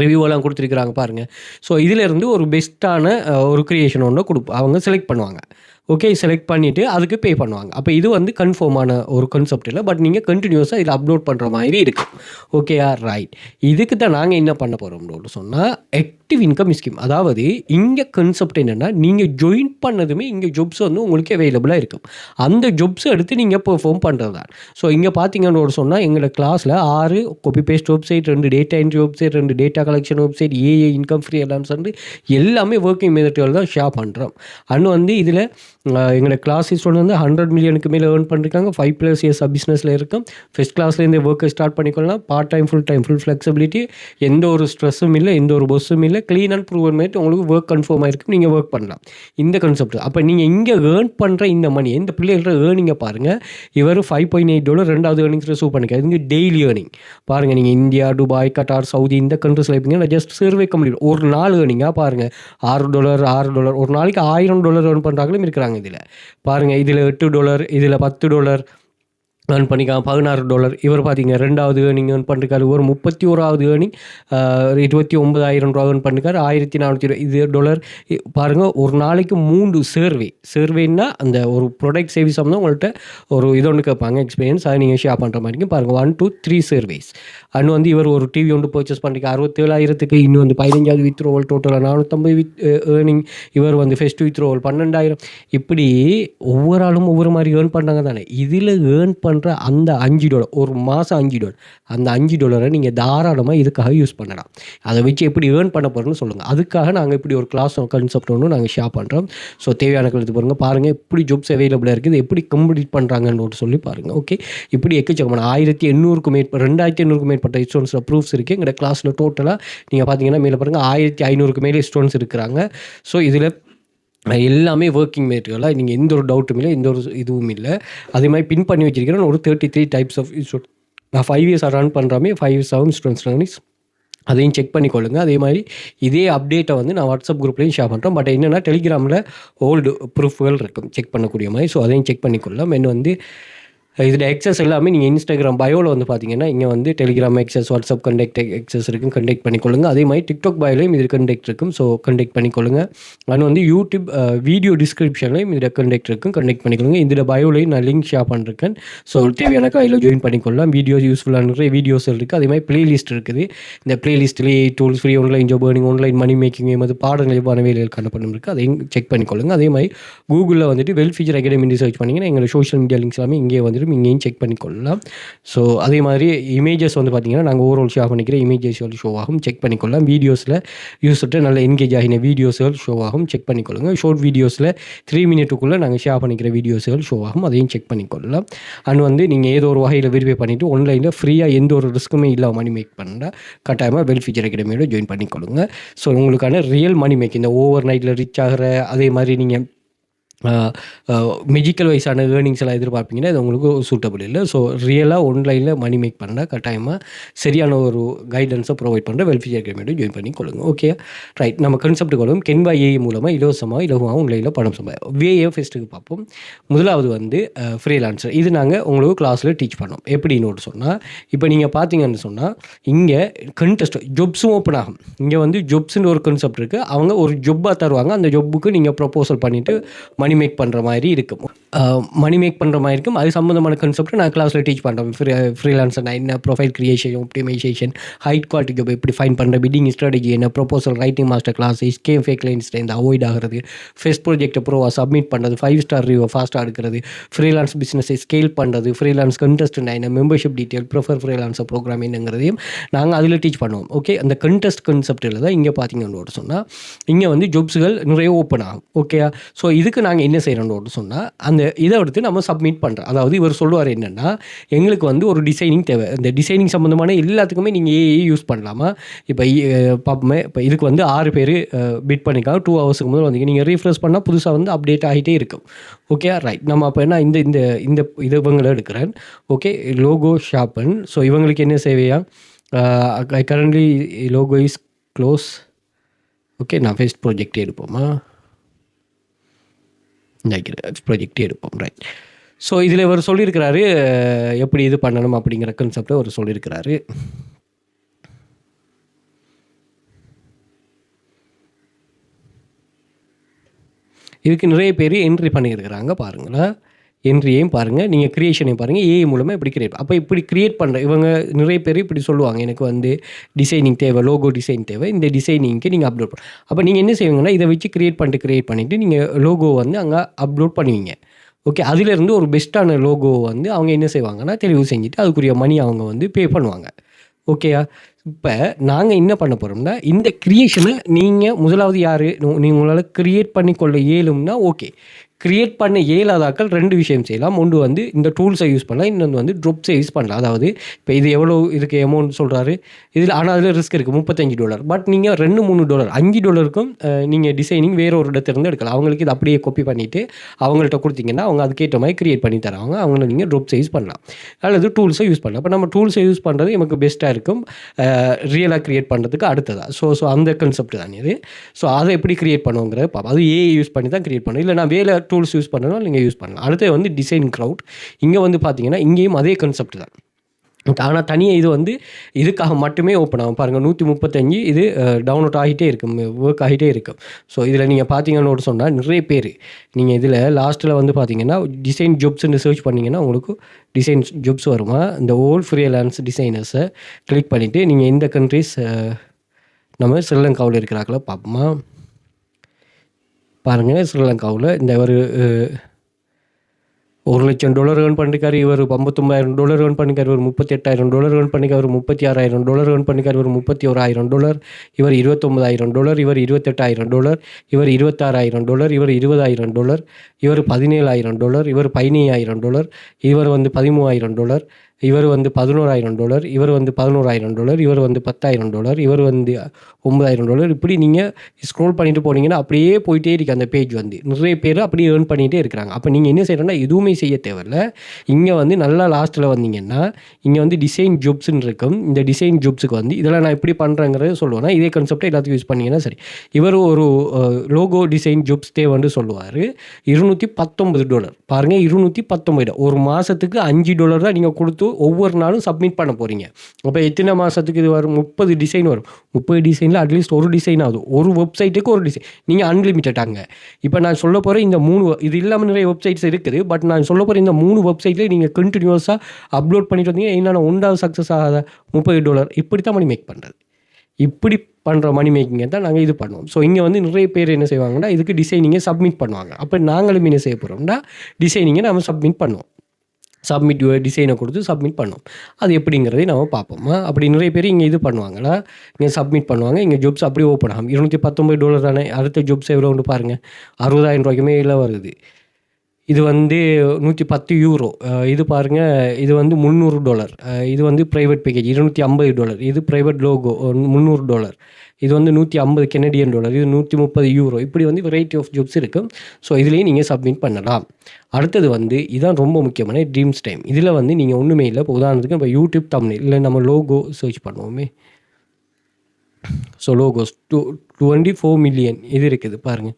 ரிவ்யூவெல்லாம் கொடுத்துருக்குறாங்க பாருங்கள் ஸோ இதிலேருந்து ஒரு பெஸ்ட்டான ஒரு க்ரியேஷன் ஒன்று கொடுப்ப அவங்க செலக்ட் பண்ணுவாங்க. ஓகே செலக்ட் பண்ணிவிட்டு அதுக்கு பே பண்ணுவாங்க. அப்போ இது வந்து கன்ஃபார்மான ஒரு கான்செப்ட் இல்லை பட் நீங்கள் கண்டினியூஸாக இதில் அப்லோட் பண்ணுற மாதிரி இருக்கும் ஓகேயா ரைட் இதுக்கு தான் நாங்கள் என்ன பண்ண போகிறோம்னு சொன்னால் எக் ஆக்டிவ் இன்கம் ஸ்கீம் அதாவது இங்கே கன்செப்ட் என்னென்னா நீங்கள் ஜாயின் பண்ணதுமே இங்கே ஜாப்ஸ் வந்து உங்களுக்கு அவைலபிளாக இருக்கும். அந்த ஜாப்ஸை எடுத்து நீங்கள் பெர்ஃபார்ம் பண்ணுறது தான் ஸோ இங்கே பார்த்தீங்கன்னு ஒரு சொன்னால் எங்களோட கிளாஸில் ஆறு கொப்பி பேஸ்ட் வெப்சைட் ரெண்டு டேட்டா என்ட்ரி வெப்சைட் ரெண்டு data collection website AI income freelance வந்து எல்லாமே ஒர்க்கிங் மெத்தட்கள் தான் ஷேர் பண்ணுறோம் அண்ட் வந்து இதில் எங்களோட கிளாஸ் ஸ்டூடெண்ட் வந்து ஹண்ட்ரட் மில்லியனுக்கு மேலே ஏர்ன் பண்ணிருக்காங்க. ஃபைவ் ப்ளஸ் இயர்ஸ் பிஸ்னஸில் இருக்கும். ஃபஸ்ட் கிளாஸ்லேருந்து ஒர்க்கை start பண்ணிக்கொள்ளலாம். Part time full time full flexibility எந்த ஒரு ஸ்ட்ரெஸ்ஸும் இல்லை எந்த ஒரு பஸ்ஸும் இல்லை. க்ளீன் அண்ட் ப்ரூவன் மேட் உங்களுக்கு ஒர்க் கன்ஃபார்ம் ஆகிருக்கும் நீங்கள் ஒர்க் பண்ணலாம். இந்த கான்செப்ட் அப்போ நீங்கள் இங்கே ஏர்ன் பண்ணுற இந்த மணி இந்த பிள்ளைகள ஏர்னிங்கை பாருங்கள் இவர் ஃபைவ் பாயிண்ட் எயிட் டாலர் ரெண்டாவது ஏர்னிங்ஸ் ரிசீவ் பண்ணிக்க இது டெய்லி ஏர்னிங் பாருங்கள் நீங்கள் இந்தியா துபாய் கட்டார் சவுதி இந்த கண்ட்ரிஸில் இருப்பீங்க. ஜஸ்ட் சர்வே கம்ப்ளீட் ஒரு நாள் ஏர்னிங்காக பாருங்கள் ஆறு டாலர் ஆறு டாலர் ஒரு நாளைக்கு ஆயிரம் டாலர் ஏர்ன் பண்ணுறாங்களும் இருக்கிறாங்க இதில். பாருங்கள் இதில் எட்டு டாலர் இதில் பத்து டாலர் ஏர்ன் பண்ணிக்கலாம். பதினாறு டாலர் இவர் பார்த்தீங்க ரெண்டாவது ஏர்னிங் ஏர்ன் பண்ணிருக்காரு. ஒரு முப்பத்தி ஓராவது ஏர்னிங் இருபத்தி ஒன்பதாயிரம் ரூபா ஏர்ன் பண்ணிருக்காரு. ஆயிரத்தி நானூற்றி இது டாலர் பாருங்கள் ஒரு நாளைக்கு மூன்று சர்வே சர்வேன்னா அந்த ஒரு ப்ரொடக்ட் சர்வீஸ் தான் உங்கள்கிட்ட ஒரு இது ஒன்று கேட்பாங்க எக்ஸ்பீரியன்ஸ் அதை நீங்கள் ஷேர் பண்ணுற மாதிரி பாருங்கள் one two three surveys and வந்து இவர் ஒரு டிவி ஒன்று பர்ச்சேஸ் பண்ணிருக்க அறுபத்தேழாயிரத்துக்கு இன்னும் வந்து பதினஞ்சாவது வித்ரோவல் டோட்டலாக நானூற்றம்பது வித் ஏர்னிங் இவர் வந்து ஃபெஸ்ட் வித்ரோவல் பன்னெண்டாயிரம். இப்படி ஒவ்வொரு ஆளும் ஒவ்வொரு மாதிரி ஏர்ன் பண்ணாங்க தானே. இதில் ஏர்ன் பண்ண பண்ணுற அந்த அஞ்சு டாலர் ஒரு மாதம் அஞ்சு டாலர் அந்த அஞ்சு டாலரை நீங்கள் தாராளமாக இதுக்காக யூஸ் பண்ணலாம். அதை வச்சு எப்படி ஏர்ன் பண்ண போகிறோன்னு சொல்லுங்கள் அதுக்காக நாங்கள் இப்படி ஒரு கிளாஸ் கன்செப்ட் ஒன்று நாங்கள் ஷேர் பண்ணுறோம் ஸோ தேவையான கருத்து பாருங்கள் பாருங்கள் எப்படி ஜாப்ஸ் அவைலபிளாக இருக்குது எப்படி கம்ப்ளீட் பண்ணுறாங்கன்னு சொல்லி பாருங்கள் ஓகே இப்படி எக்கச்சக்கமான ஆயிரத்தி எண்ணூறுக்கும் மேற்பட்ட ரெண்டாயிரத்தி எண்ணூறுக்கும் மேற்பட்ட ஸ்டூடெண்ட்ஸில் ப்ரூஃப்ஸ் இருக்குது எங்களோட கிளாஸில் டோட்டலாக நீங்கள் பார்த்தீங்கன்னா மேலே பாருங்கள் ஆயிரத்தி ஐநூறுக்கு மேலே ஸ்டூடெண்ட்ஸ் இருக்கிறாங்க. ஸோ இதில் எல்லாமே ஒர்க்கிங் மேட்டுகளாக நீங்கள் எந்த ஒரு டவுட்டும் இல்லை எந்த ஒரு இதுவும் இல்லை. அதே மாதிரி பின் பண்ணி வச்சிருக்கிறேன். ஒரு thirty three types of institute நான் ஃபைவ் இயர்ஸ் ரன் பண்ணுறாமே ஃபைவ் இயர்ஸ் ஆகும் ஸ்டூடெண்ட்ஸ் லேர்னிங்ஸ் அதையும் செக் பண்ணிக்கொள்ளுங்க. அதே மாதிரி இதே அப்டேட்டை வந்து நான் வாட்ஸ்அப் குரூப்லேயும் ஷேர் பண்ணுறேன் பட் என்னென்னா டெலிகிராமில் ஓல்டு ப்ரூஃப்கள் இருக்கும். செக் பண்ணக்கூடிய மாதிரி. ஸோ அதையும் செக் பண்ணிக்கொள்ளலாம். என்ன வந்து இதில் எக்ஸஸ் எல்லாமே நீங்கள் இன்ஸ்டாகிராம் பயோவில் வந்து பார்த்தீங்கன்னா இங்கே வந்து Telegram access WhatsApp contact access இருக்கும். கண்டெக்ட் பண்ணிக்கொள்ளுங்க. அதே மாதிரி டிக்டாக் பயோலையும் இது கண்டெக்ட் இருக்கும். ஸோ கண்டெக்ட் பண்ணிக்கொள்ளுங்க. அண்ட் வந்து யூடியூப் வீடியோ டிஸ்கிரிப்ஷன்லையும் இதில் கண்டெக்ட் இருக்கும். கண்டெக்ட் பண்ணிக்கொள்ளுங்க. இதில் பயோலையும் நான் லிங்க் ஷேர் பண்ணிருக்கேன் ஸோ தேவையான கையில் ஜாயின் பண்ணிக்கொள்ளலாம். வீடியோஸ் யூஸ்ஃபுல்லான நிறைய வீடியோஸ் இருக்குது அதே மாதிரி பிளேலிஸ்ட் இருக்குது. இந்த பிளேலிஸ்ட்லேயே tools free online job earning online money making அது பாடங்கள் எவ்வாறு வேலைகள் காணப்படும் இருக்குது அதையும் செக் பண்ணிக்கொள்ளுங்க. அதே மாதிரி கூகுளில் வந்துட்டு வெல் ஃபீச்சர் அகாடமி சர்ச் பண்ணிங்கன்னா எங்களோட சோஷியல் மீடியா லிங்க்ஸ் எல்லாமே இங்கே வந்துட்டு இங்கேயும் செக் பண்ணிக்கொள்ளலாம். ஸோ அதே மாதிரி இமேஜஸ் வந்து பார்த்திங்கன்னா நாங்கள் ஓவரால் ஷோ பண்ணிக்கிற இமேஜஸ் வந்து ஷோ ஆகும். செக் பண்ணிக்கொள்ளலாம். வீடியோஸில் யூஸ்ட்டு நல்ல என்கேஜ் ஆகின வீடியோஸ்கள் ஷோ ஆகும். செக் பண்ணிக்கொள்ளுங்க. ஷார்ட் வீடியோஸில் த்ரீ மினிட்டுக்குள்ளே நாங்கள் ஷேர் பண்ணிக்கிற வீடியோஸ்கள் ஷோ ஆகும். அதையும் செக் பண்ணிக்கொள்ளலாம். அண்ட் வந்து நீங்கள் ஏதோ ஒரு வகையில் வெரிஃபை பண்ணிவிட்டு ஆன்லைனில் ஃப்ரீயாக எந்த ஒரு ரிஸ்க்குமே இல்லாமல் மணி மேக் பண்ணால் கட்டாயமாக வெல் ஃபீச்சர் அகாடமியோட ஜாயின் பண்ணிக்கொள்ளுங்க. ஸோ உங்களுக்கான ரியல் மணி மேக் இந்த ஓவர் நைட்டில் ரிச் ஆகிற அதே மாதிரி நீங்கள் மெஜிக்கல் வைஸான ஏர்னிங்ஸ் எல்லாம் எதிர்பார்ப்பீங்கன்னா இது உங்களுக்கு சூட்டபிள் இல்லை. ஸோ ரியலாக ஆன்லைனில் மணி மேக் பண்ணால் கட்டாயமாக சரியான ஒரு கைடன்ஸை ப்ரொவைட் பண்ணுற வெல்ஃபேர் அக்ரிமெண்ட்டை ஜாயின் பண்ணி கொள்ளுங்க ஓகே ரைட் நம்ம கன்செப்ட் கொள்ளும் கென்பா ஏஐ மூலமாக இலவசமாக இலவமாக ஆன்லைனில் பணம் சம்பாதி வேஏ ஃபெஸ்ட்டுக்கு பார்ப்போம். முதலாவது வந்து ஃப்ரீலான்சர் இது நாங்கள் உங்களுக்கு கிளாஸில் டீச் பண்ணோம். எப்படின்னு ஒரு சொன்னால் இப்போ நீங்கள் பார்த்தீங்கன்னு சொன்னால் இங்கே கண்டெஸ்ட் ஜொப்ஸும் ஓப்பன் ஆகும். இங்கே வந்து ஜொப்ஸ்னு ஒரு கன்செப்ட் இருக்குது அவங்க ஒரு ஜொப்பாக தருவாங்க. அந்த ஜொப்புக்கு நீங்கள் ப்ரொப்போசல் பண்ணிவிட்டு மணி மேக் பண்ணுற மாதிரி இருக்கும். மணி மேக் பண்ணுற மாதிரி இருக்கும். அது சம்மந்தமான கன்செப்ட்டு நான் கிளாஸில் டீச் பண்ணுறேன் ஃப்ரீ ஃப்ரீலான்சர் நான் என்ன ப்ரொஃபைல் கிரியேஷன் ஆப்டிமைசேஷன் ஹைட் குவாலிட்டிக்கு எப்படி ஃபைன் பண்ணுற பிட்டிங் ஸ்ட்ராட்டஜி என்ன proposal writing master class scam fake லைன்ஸ்ல இந்த அவாய்ட் ஆகிறது ஃபெஸ்ட் ப்ராஜெக்ட் ப்ரோவாக சப்மிட் பண்ணுறது ஃபைவ் ஸ்டார் ரிவ்யூ ஃபாஸ்ட்டாக எடுக்கிறது ஃப்ரீலான்ஸ் பிஸ்னஸை ஸ்கேல் பண்ணுறது ஃப்ரீலான்ஸ் கண்டெஸ்ட் என்ன membership detail prefer freelancer program என்னங்கிறதையும் நாங்கள் அதில் டீச் பண்ணுவோம். ஓகே அந்த கண்டெஸ்ட் கன்செப்டில் தான் இங்கே பார்த்தீங்கன்னு சொன்னால் இங்கே வந்து ஜாப்ஸுகள் நிறைய ஓப்பன் ஆகும். ஓகே ஸோ இதுக்கு நாங்கள் என்ன செய்கிறோன்னு சொன்னால் அந்த இதை எடுத்து நம்ம சப்மிட் பண்ணுறோம் அதாவது இவர் சொல்லுவார் என்னென்னா எங்களுக்கு வந்து ஒரு டிசைனிங் தேவை. இந்த டிசைனிங் சம்மந்தமான எல்லாத்துக்குமே நீங்கள் ஏஐ யூஸ் பண்ணலாமா? இப்போ பார்ப்போமே இப்போ இதுக்கு வந்து ஆறு பேர் பிட் பண்ணிக்காங்க டூ ஹவர்ஸுக்கு முதல் வந்தீங்க நீங்கள் ரீஃப்ரெஷ் பண்ணால் புதுசாக வந்து அப்டேட் ஆகிட்டே இருக்கும். ஓகே ரைட் நம்ம அப்போ என்ன இந்த இந்த இந்த இது இவங்களை எடுக்கிறேன். ஓகே லோகோ ஷாப்பன் ஸோ இவங்களுக்கு என்ன சேவையா? I currently logo is close okay நான் ஃபேஸ்ட் ப்ராஜெக்டே எடுப்போமா? ப்ராஜெக்டே எடுப்போம் ரைட் ஸோ இதில் இவர் சொல்லியிருக்கிறாரு எப்படி இது பண்ணணும் அப்படிங்கிற கன்செப்டை அவர் சொல்லியிருக்கிறாரு. இதுக்கு நிறைய பேர் என்ட்ரி பண்ணியிருக்கிறாங்க பாருங்களேன். என்ட்ரியையும் பாருங்கள் நீங்கள் க்ரியேஷனையும் பாருங்கள் ஏஐ மூலமாக எப்படி கிரியேட் அப்போ இப்படி கிரியேட் பண்ணுற இவங்க நிறைய பேர் இப்படி சொல்லுவாங்க எனக்கு வந்து டிசைனிங் தேவை லோகோ டிசைன் தேவை இந்த டிசைனிங்க்கு நீங்கள் அப்லோட் பண்ண அப்போ நீங்கள் என்ன செய்வீங்கன்னா இதை வச்சு கிரியேட் பண்ணிட்டு கிரியேட் பண்ணிவிட்டு நீங்கள் லோகோ வந்து அங்கே அப்லோட் பண்ணுவீங்க. ஓகே அதிலேருந்து ஒரு பெஸ்ட்டான லோகோ வந்து அவங்க என்ன செய்வாங்கன்னா தெளிவு செஞ்சுட்டு அதுக்குரிய மணி அவங்க வந்து பே பண்ணுவாங்க. ஓகேயா இப்போ நாங்கள் என்ன பண்ண போகிறோம்னா இந்த க்ரியேஷனை நீங்கள் முதலாவது யார்? நீங்கள் உங்களால் க்ரியேட் பண்ணிக்கொள்ள இயலும்னா ஓகே கிரியேட் பண்ண இயலாதாக்கள் ரெண்டு விஷயம் செய்யலாம். ஒன்று வந்து இந்த டூல்ஸை யூஸ் பண்ணலாம். இன்னொன்று வந்து ட்ரொப்ஸை யூஸ் பண்ணலாம். அதாவது இப்போ இது எவ்வளோ இதுக்கு அமௌண்ட் சொல்கிறாரு இதில் ஆனால் அதில் ரிஸ்க் இருக்குது முப்பத்தஞ்சு டாலர் பட் நீங்கள் ரெண்டு மூணு டாலர் அஞ்சு டாலருக்கும் நீங்கள் டிசைனிங் வேறு ஒரு இடத்துலேருந்து எடுக்கலாம். அவங்களுக்கு இது அப்படியே காப்பி பண்ணிவிட்டு அவங்கள்ட்ட கொடுத்தீங்கன்னா அவங்க அதுக்கேற்ற மாதிரி கிரியேட் பண்ணி தராங்க அவங்கள நீங்கள் ட்ரொப்ஸை யூஸ் பண்ணலாம். அல்லது டூல்ஸை யூஸ் பண்ணலாம். இப்போ நம்ம டூல்ஸை யூஸ் பண்ணுறது நமக்கு பெஸ்ட்டாக இருக்கும். ரியலாக க்ரியேட் பண்ணுறதுக்கு அடுத்ததாக ஸோ ஸோ அந்த கன்செப்ட் தான் இது. ஸோ அதை எப்படி க்ரியேட் பண்ணுவோங்கிறத பார்ப்போம் அது ஏஐ யூஸ் பண்ணி தான் க்ரியேட் பண்ணணும் இல்லை நான் வேலை டூல்ஸ் யூஸ் பண்ணணும் நீங்கள் யூஸ் பண்ணலாம். அடுத்து வந்து டிசைன் க்ரௌட் இங்கே வந்து பார்த்தீங்கன்னா இங்கேயும் அதே கான்செப்ட் தான். ஆனால் தனியாக இது வந்து இதுக்காக மட்டுமே ஓப்பன் ஆகும். பாருங்கள் நூற்றி முப்பத்தஞ்சு இது டவுன்லோட் ஆகிட்டே இருக்கும் ஒர்க் ஆகிட்டே இருக்கும் ஸோ இதில் நீங்கள் பார்த்தீங்கன்னு சொன்னால் நிறைய பேர். நீங்கள் இதில் லாஸ்ட்டில் வந்து பார்த்தீங்கன்னா டிசைன் ஜாப்ஸ்ன்னு சர்ச் பண்ணிங்கன்னா உங்களுக்கு டிசைன் ஜாப்ஸ் வருமா? இந்த ஓல்ட் ஃப்ரீலான்ஸ் டிசைனர்ஸை கிளிக் பண்ணிவிட்டு நீங்கள் எந்த கண்ட்ரிஸ் நம்ம ஸ்ரீலங்காவில் இருக்கிறாங்களோ பார்ப்போமா? பாருங்கள் ஸ்ரீலங்காவில் இந்த ஒரு ஒரு லட்சம் டாலர் ஏர்ன் பண்ணிக்காரு இவர் ஐம்பத்தொம்பதாயிரம் டாலர் ஏர்ன் பண்ணிக்காரு இவர் முப்பத்தி எட்டாயிரம் டாலர் ஏர்ன் பண்ணிக்காரு முப்பத்தி ஆறாயிரம் டாலர் ஏர்ன் பண்ணிக்காரு இவர் முப்பத்தி ஓராயிரம் டாலர் இவர் இருபத்தொம்பதாயிரம் டாலர் இவர் இருபத்தெட்டாயிரம் டாலர் இவர் இருபத்தாறாயிரம் டாலர் இவர் இருபதாயிரம் டாலர் இவர் பதினேழாயிரம் டாலர் இவர் பதினையாயிரம் டாலர் இவர் வந்து பதிமூவாயிரம் டாலர் இவர் வந்து பதினோராயிரம் டாலர் இவர் வந்து பதினோராயிரம் டாலர் இவர் வந்து பத்தாயிரம் டாலர் இவர் வந்து ஒம்பதாயிரம் டாலர். இப்படி நீங்கள் ஸ்க்ரோல் பண்ணிட்டு போனீங்கன்னா அப்படியே போயிட்டே இருக்குது அந்த பேஜ் வந்து. நிறைய பேர் அப்படியே ஏர்ன் பண்ணிகிட்டே இருக்கிறாங்க. அப்போ நீங்கள் என்ன செய்யணும்னா எதுவுமே செய்ய தேவையில்ல. இங்கே வந்து நல்லா லாஸ்ட்டில் வந்தீங்கன்னா இங்கே வந்து டிசைன் ஜாப்ஸ்ன்னு இருக்கும். இந்த டிசைன் ஜூப்ஸுக்கு வந்து இதெல்லாம் நான் எப்படி பண்ணுறேங்கிறத சொல்லுவேன்னா இதே கான்செப்டை எல்லாத்துக்கும் யூஸ் பண்ணிங்கன்னா சரி. இவர் ஒரு லோகோ டிசைன் ஜாப்ஸ் தேவைன்னு சொல்லுவார். இருநூற்றி பத்தொம்பது டாலர். பாருங்கள் இருநூற்றி பத்தொம்பது ஒரு மாதத்துக்கு அஞ்சு டாலர் தான் நீங்கள் கொடுத்து ஒவ்வொரு நாளும் சப்மிட் பண்ண போகிறீங்க அப்போ எத்தனை மாதத்துக்கு இது வரும்? முப்பது டிசைன் வரும். முப்பது டிசைனில் அட்லீஸ்ட் ஒரு டிசைன் ஆகுது. ஒரு வெப்சைட்டுக்கு ஒரு டிசைன் நீங்கள் அன்லிமிட்டட் அங்கே இப்போ நான் சொல்ல போகிற இந்த மூணு இது இல்லாமல் நிறைய வெப்சைட்ஸ் இருக்குது பட் நான் சொல்ல போகிற இந்த மூணு வெப்சைட்டில் நீங்கள் கண்டினியூஸாக அப்லோட் பண்ணிட்டு வந்தீங்க. என்னென்ன ஒன்றாவது சக்ஸஸ் ஆகாத முப்பது டாலர் இப்படி தான் மணி மேக் பண்ணுறது இப்படி பண்ணுற மணி மேக்கிங்கை தான் நாங்கள் இது பண்ணுவோம். ஸோ இங்கே வந்து நிறைய பேர் என்ன செய்வாங்கன்னா இதுக்கு டிசைனிங்கை சப்மிட் பண்ணுவாங்க. அப்போ நாங்களும் என்ன செய்ய போகிறோம்னா டிசைனிங்கை நம்ம சப்மிட் பண்ணுவோம். சப்மிட் டிசைனை கொடுத்து சப்மிட் பண்ணோம். அது எப்படிங்கிறதையும் நம்ம பார்ப்போம். அப்படி நிறைய பேர் இங்கே இது பண்ணுவாங்களா இங்கே சப்மிட் பண்ணுவாங்க. இங்கே ஜாப்ஸ் அப்படியே ஓப்பன் ஆகும். இருநூற்றி பத்தொம்பது டாலர் தானே. அடுத்த ஜாப்ஸ் எவ்வளோ ஒன்று பாருங்கள் அறுபதாயிரம் ரூபாய்க்குமே இல்லை வருது. இது வந்து நூற்றி பத்து யூரோ. இது பாருங்கள் இது வந்து முந்நூறு டாலர். இது வந்து ப்ரைவேட் பேக்கேஜ் இருநூற்றி ஐம்பது டாலர். இது ப்ரைவேட் லோகோ முந்நூறு டாலர். இது வந்து நூற்றி ஐம்பது கெனடியன் டாலர். இது நூற்றி முப்பது யூரோ. இப்படி வந்து வெரைட்டி ஆஃப் ஜாப்ஸ் இருக்குது ஸோ இதுலேயும் நீங்கள் சப்மிட் பண்ணலாம். அடுத்தது வந்து இதுதான் ரொம்ப முக்கியமான ட்ரீம்ஸ் டைம் இதில் வந்து நீங்கள் ஒன்றுமே இல்லை. இப்போ உதாரணத்துக்கு இப்போ யூடியூப் தமிழ் இல்லை நம்ம logo search பண்ணுவோமே. So logos two twenty four million இது இருக்குது பாருங்கள்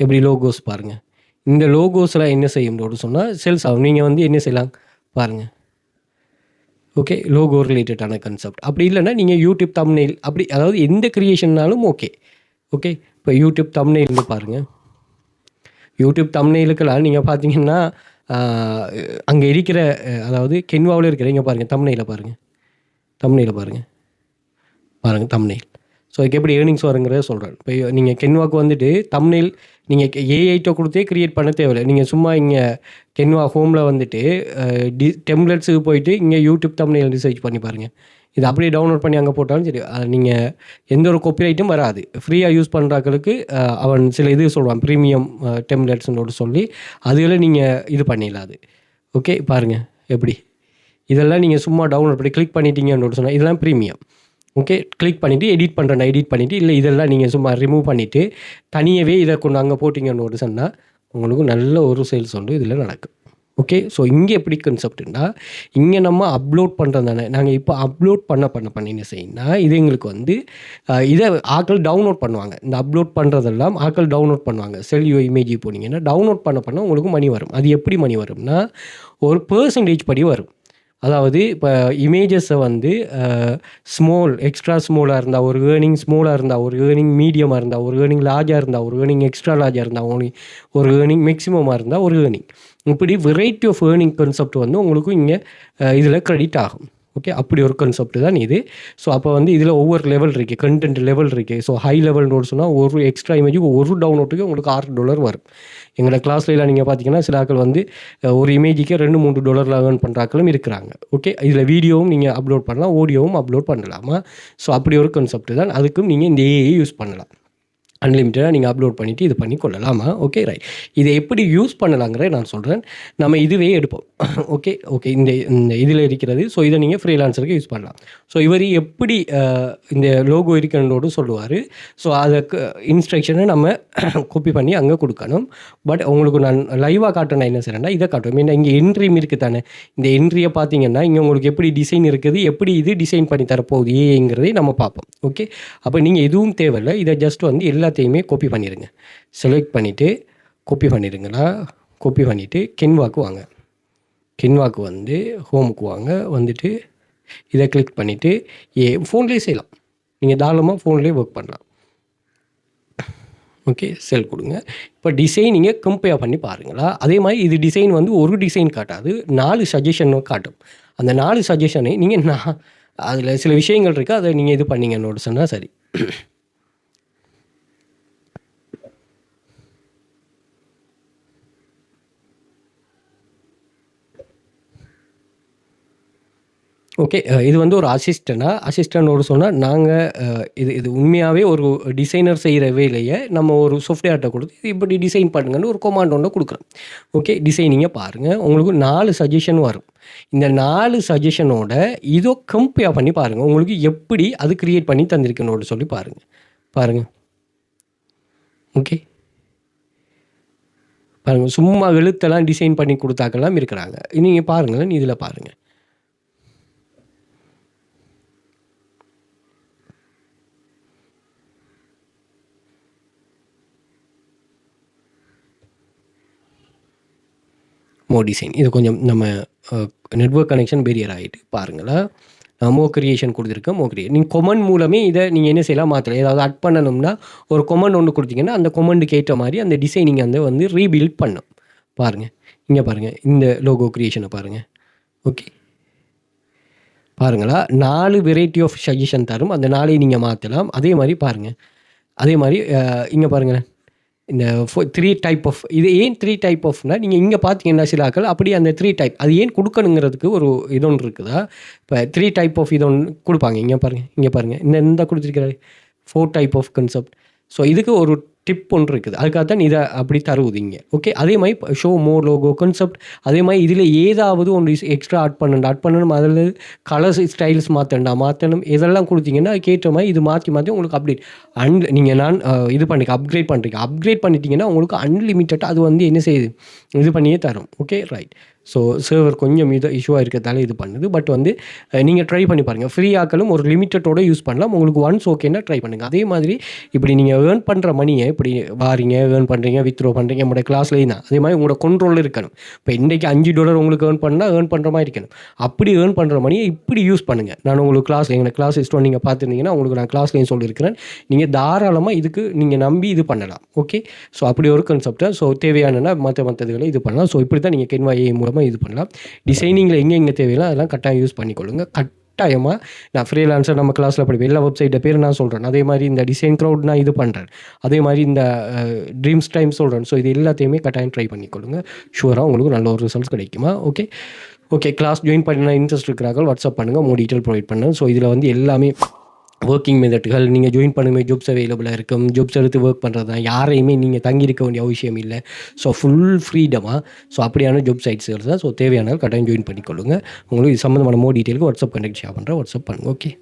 எப்படி லோகோஸ் பாருங்கள் இந்த லோகோஸ்லாம் என்ன செய்யும் சொன்னால் சேல்ஸ் ஆகும். நீங்கள் வந்து என்ன செய்யலாம்? பாருங்கள் ஓகே லோகோ ரிலேட்டடான கன்செப்ட் அப்படி இல்லைன்னா நீங்கள் யூடியூப் தம்னெயில் அப்படி அதாவது எந்த க்ரியேஷன்னாலும் ஓகே ஓகே இப்போ யூடியூப் தம்னெயில்னு பாருங்கள் யூடியூப் தம்னெயிலுக்கெல்லாம் நீங்கள் பார்த்தீங்கன்னா அங்கே இருக்கிற அதாவது கென்வாவில் இருக்கிற இங்கே பாருங்கள் தம்னெயில பாருங்கள் தம்னெயில பாருங்கள் பாருங்கள் தம்னெயில் ஸோ இதுக்கு எப்படி ஏர்னிங்ஸ் வருங்கிறத சொல்கிறேன் இப்போ நீங்கள் கென்வாக்கு வந்துட்டு தம்னெயில் நீங்கள் ஏஐட்டை கொடுத்தே க்ரியேட் பண்ண தேவையில்லை. நீங்கள் சும்மா இங்கே கென்வா ஹோமில் வந்துட்டு டி டெம்லெட்ஸுக்கு போயிட்டு இங்கே யூடியூப் தமிழில் ரிசர்ச் பண்ணி பாருங்கள் இது அப்படியே டவுன்லோட் பண்ணி அங்கே போட்டாலும் சரி நீங்கள் எந்த ஒரு காப்பிரைட்டும் வராது. ஃப்ரீயாக யூஸ் பண்ணுறாக்களுக்கு அவன் சில இது சொல்லுவான் ப்ரீமியம் டெம்லெட்ஸ்ன்றோடு சொல்லி அதில் நீங்கள் இது பண்ணிடலாம் அது. ஓகே பாருங்கள் எப்படி? இதெல்லாம் நீங்கள் சும்மா டவுன்லோட் பண்ணி கிளிக் பண்ணிட்டீங்கன்னு சொன்னால் இதெல்லாம் ப்ரீமியம் ஓகே கிளிக் பண்ணிவிட்டு எடிட் பண்ணுறேன் எடிட் பண்ணிவிட்டு இல்லை இதெல்லாம் நீங்கள் சும்மா ரிமூவ் பண்ணிவிட்டு தனியாகவே இதை கொண்டு அங்கே போட்டிங்கன்னு ஒரு சொன்னால் உங்களுக்கு நல்ல ஒரு சேல்ஸ் வந்து இதில் நடக்கும். ஓகே ஸோ இங்கே எப்படி கன்செப்ட்னா இங்கே நம்ம அப்லோட் பண்ணுறது தானே. நாங்கள் இப்போ அப்லோட் பண்ண பண்ண பண்ண என்ன செய்யணும்னா இது எங்களுக்கு வந்து இதை ஆக்கள் டவுன்லோட் பண்ணுவாங்க. இந்த அப்லோட் பண்ணுறதெல்லாம் ஆக்கள் டவுன்லோட் பண்ணுவாங்க. செல் யூ இமேஜ் போனீங்கன்னா டவுன்லோட் பண்ண பண்ண உங்களுக்கு மணி வரும். அது எப்படி மணி வரும்னா ஒரு பர்சன்டேஜ் படி வரும். அதாவது இப்போ இமேஜஸை வந்து ஸ்மால் எக்ஸ்ட்ரா ஸ்மாலாக இருந்தால் ஒரு ஏர்னிங் ஸ்மாலாக இருந்தால் ஒரு ஏர்னிங் மீடியமாக இருந்தால் ஒரு ஏர்னிங் லார்ஜாக இருந்தால் ஒரு ஏர்னிங் எக்ஸ்ட்ரா லார்ஜாக இருந்தால் ஒரு ஒரு ஏர்னிங் மேக்ஸிமமாக இருந்தால் ஒரு ஏர்னிங் இப்படி வெரைட்டி ஆஃப் ஏர்னிங் கான்செப்ட் வந்து உங்களுக்கு இங்கே இதில் க்ரெடிட் ஆகும். ஓகே அப்படி ஒரு கான்செப்ட் தான் இது. ஸோ அப்போ வந்து இதில் ஒவ்வொரு லெவல் இருக்குது கண்டென்ட் லெவல் இருக்குது ஸோ ஹை லெவல் நோட் சொன்னால் ஒரு எக்ஸ்ட்ரா இமேஜுக்கு ஒரு டவுன்லோட்டுக்கு உங்களுக்கு ஆறு டாலர் வரும். எங்களோட கிளாஸ்லாம் நீங்கள் பார்த்தீங்கன்னா சில ஆக்கள் வந்து ஒரு இமேஜுக்கே ரெண்டு மூணு டாலரில் ஏர்ன் பண்ணுற ஆட்களும் இருக்கிறாங்க. ஓகே இதில் வீடியோவும் நீங்கள் அப்லோட் பண்ணலாம் ஆடியோவும் அப்லோட் பண்ணலாமா? ஸோ அப்படி ஒரு கான்செப்ட் தான். அதுக்கும் நீங்கள் இந்த ஏஐ யூஸ் பண்ணலாம். அன்லிமிட்டடாக நீங்கள் அப்லோட் பண்ணிவிட்டு இது பண்ணி கொள்ளலாமா? ஓகே ரைட் இதை எப்படி யூஸ் பண்ணலாங்கிறத நான் சொல்கிறேன் நம்ம இதுவே எடுப்போம். [coughs] ஓகே ஓகே இந்த இந்த இதில் இருக்கிறது. ஸோ இதை நீங்கள் ஃப்ரீலான்சருக்கு யூஸ் பண்ணலாம். ஸோ இவர் எப்படி இந்த லோகோ இருக்கிறதோடு சொல்லுவார். ஸோ அதுக்கு இன்ஸ்ட்ரக்ஷனை நம்ம [coughs] காப்பி பண்ணி அங்கே கொடுக்கணும். பட் உங்களுக்கு நான் லைவாக காட்டினா என்ன செய்யறேன்னா இதை காட்டும் ஏன்னா இங்கே என்ட்ரியும் இருக்குது தானே. இந்த என்ட்ரியை பார்த்தீங்கன்னா இங்கே உங்களுக்கு எப்படி டிசைன் இருக்குது எப்படி இது டிசைன் பண்ணி தரப்போகுது ஏங்கிறதை நம்ம பார்ப்போம். ஓகே அப்போ நீங்கள் எதுவும் தேவையில்லை. இதை ஜஸ்ட் வந்து எல்லாத்தையுமே கோப்பி பண்ணிடுங்க செலக்ட் பண்ணிவிட்டு கோப்பி பண்ணிடுங்களா? கோப்பி பண்ணிவிட்டு கென்வாக்கு வாங்க. கென்வாக்கு வந்து ஹோமுக்கு வாங்க. வந்துட்டு இதை கிளிக் பண்ணிவிட்டு ஏ ஃபோன்லேயே செய்யலாம். நீங்கள் தாராளமாக ஃபோன்லேயே ஒர்க் பண்ணலாம். ஓகே செல் கொடுங்க. இப்போ டிசைன் நீங்கள் கம்பேர் பண்ணி பாருங்களா? அதே மாதிரி இது டிசைன் வந்து ஒரு டிசைன் காட்டாது நாலு சஜஷனும் காட்டும். அந்த நாலு சஜஷனை நீங்கள் நான் அதில் சில விஷயங்கள் இருக்குது அதை நீங்கள் இது பண்ணீங்கன்னு சொன்னால் சரி. ஓகே uh, இது வந்து ஒரு அசிஸ்டண்ட்டாக அசிஸ்டண்டோடு சொன்னால் நாங்கள் இது இது உண்மையாகவே ஒரு டிசைனர் செய்கிற வேலையை நம்ம ஒரு சாஃப்ட்வேர்கிட்ட கொடுத்து இது இப்படி டிசைன் பண்ணுங்கன்னு ஒரு கொமாண்ட் ஒன்று கொடுக்குறோம். ஓகே டிசைனிங்கை பாருங்கள் உங்களுக்கு நாலு சஜஷன் வரும். இந்த நாலு சஜஷனோட இதோ கம்பேர் பண்ணி பாருங்கள் உங்களுக்கு எப்படி அது க்ரியேட் பண்ணி தந்திருக்கணும்னு சொல்லி பாருங்கள் பாருங்கள் ஓகே பாருங்கள் சும்மா எழுத்தெல்லாம் டிசைன் பண்ணி கொடுத்தாக்கெல்லாம் இருக்கிறாங்க. நீங்கள் பாருங்களேன் இதில் பாருங்கள் மோ டிசைன் இது கொஞ்சம் நம்ம நெட்வொர்க் கனெக்ஷன் பெரியர் ஆகிட்டு பாருங்களா நான் மோ கிரியேஷன் கொடுத்துருக்கேன் மோ கிரியேட் நீங்கள் கொமன் மூலமே இதை நீங்கள் என்ன செய்யலாம் மாற்றலாம் ஏதாவது அட் பண்ணணும்னா ஒரு கொமெண்ட் ஒன்று கொடுத்தீங்கன்னா அந்த கொமெண்ட்டுக்கு ஏற்ற மாதிரி அந்த டிசைனிங் அந்த வந்து ரீபில்ட் பண்ணும் பாருங்கள் இங்கே பாருங்கள் இந்த லோகோ கிரியேஷனை பாருங்கள் ஓகே பாருங்களா. நாலு வெரைட்டி ஆஃப் சஜஷன் தரும். அந்த நாளையும் நீங்கள் மாற்றலாம் அதே மாதிரி பாருங்கள் அதே மாதிரி இங்கே பாருங்களேன். இந்த த்ரீ டைப் ஆஃப் இது ஏன் த்ரீ டைப் ஆஃப்னா நீங்கள் இங்கே பார்த்தீங்கன்னா சில ஆக்கள் அப்படியே அந்த த்ரீ டைப் அது ஏன் கொடுக்கணுங்கிறதுக்கு ஒரு இது ஒன்று இருக்குதா? இப்போ த்ரீ டைப் ஆஃப் இது ஒன்று கொடுப்பாங்க. இங்கே பாருங்கள் இங்கே பாருங்கள் இந்த இந்த கொடுத்துருக்கிறாரு four type of concept so இதுக்கு ஒரு டிப் ஒன்று இருக்குது அதுக்காக தான் இதை அப்படி தருவதிங்க. ஓகே அதே மாதிரி ஷோ மோர் லோகோ கான்செப்ட் அதே மாதிரி இதில் ஏதாவது ஒன்று எக்ஸ்ட்ரா ஆட் பண்ணணும். ஆட் பண்ணணும் அதில் கலர்ஸ் ஸ்டைல்ஸ் மாற்றண்டா மாற்றணும் இதெல்லாம் கொடுத்தீங்கன்னா அதுக்கேற்ற மாதிரி இது மாற்றி மாற்றி உங்களுக்கு அப்டேட் அன் நீங்கள் நான் இது பண்ணி அப்கிரேட் பண்ணுறீங்க அப்கிரேட் பண்ணிட்டீங்கன்னா உங்களுக்கு அன்லிமிட்டடாக அது வந்து என்ன செய்யுது? இது பண்ணியே தரும். ஓகே ரைட் ஸோ சர்வர் கொஞ்சம் இது இஷ்யூவாக இருக்கிறதால இது பண்ணுது. பட் வந்து நீங்கள் ட்ரை பண்ணி பாருங்கள் ஃப்ரீ ஆக்களும் ஒரு லிமிட்டடோட யூஸ் பண்ணலாம். உங்களுக்கு ஒன்ஸ் ஓகேன்னா ட்ரை பண்ணுங்கள் அதே மாதிரி இப்படி நீங்கள் ஏர்ன் பண்ணுற மணியை இப்படி வாரீங்க ஏர்ன் பண்ணுறீங்க வித்ரோ பண்ணுறீங்க உங்களோட கிளாஸ்லேயும் தான் அதே மாதிரி உங்களோட கண்ட்ரோல் இருக்கணும். இப்போ இன்றைக்கி அஞ்சு டாலர் உங்களுக்கு ஏர்ன் பண்ணால் ஏர்ன் பண்ணுற மாதிரி இருக்கணும். அப்படி ஏர்ன் பண்ணுற மணியை இப்படி யூஸ் பண்ணுங்கள் நான் உங்களுக்கு கிளாஸ் எங்களை கிளாஸ் இஸ்டோன் நீங்கள் பார்த்துருந்தீங்கன்னா உங்களுக்கு நான் கிளாஸ்லேயும் சொல்லியிருக்கிறேன். நீங்கள் தாராளமாக இதுக்கு நீங்கள் நம்பி இது பண்ணலாம். ஓகே ஸோ அப்படி ஒரு கன்செப்டாக ஸோ தேவையானனா மற்ற மற்றதுகளை இது பண்ணலாம். ஸோ இப்படி தான் நீங்கள் கென்வா ஏ மூலமாக இது பண்ணலாம். டிசைனிங்கில் எங்கே எங்கே தேவையில்லை அதெல்லாம் கட்டாயம் யூஸ் பண்ணிக்கொள்ளுங்க. கட்டாயமாக நான் ஃப்ரீலான்சர் நம்ம கிளாஸில் படிப்பேன். எல்லா வெப்சைட்டை பேர் நான் சொல்கிறேன் அதே மாதிரி இந்த டிசைன் க்ரௌட் நான் இது பண்ணுறேன் அதே மாதிரி இந்த ட்ரீம்ஸ் டைம் சொல்கிறேன் ஸோ இது எல்லாத்தையுமே கட்டாயம் ட்ரை பண்ணிக்கொள்ளுங்க. ஷூராக உங்களுக்கு நல்ல ஒரு ரிசல்ட்ஸ் கிடைக்குமா? ஓகே ஓகே கிளாஸ் ஜாயின் பண்ண இன்ட்ரெஸ்ட் இருக்கிறார்கள். வாட்ஸ்அப் பண்ணுங்கள் உங்கள் டீட்டெயில் ப்ரொவைட் பண்ணுங்கள் ஸோ இதில் வந்து எல்லாமே ஒர்க்கிங் மெத்தட்கள் நீங்கள் ஜாயின் பண்ணுமே ஜாப்ஸ் அவைலபிளாக இருக்கும். ஜாப்ஸ் எடுத்து ஒர்க் பண்ணுறது தான். யாரையுமே நீங்கள் தங்கியிருக்க வேண்டிய அவசியம் இல்லை. ஸோ ஃபுல் ஃப்ரீடமாக ஸோ அப்படியான ஜாப் சைட்ஸ் தான் ஸோ தேவையான கட்டாயம் ஜாயின் பண்ணிக்கொள்ளுங்க. உங்களுக்கு இது சம்மந்தமான மோ டீட்டெயிலுக்கு வாட்ஸ்அப் கண்டக்ட் ஷேர் பண்ணுறேன் வாட்ஸ்அப் பண்ணுங்கள் ஓகே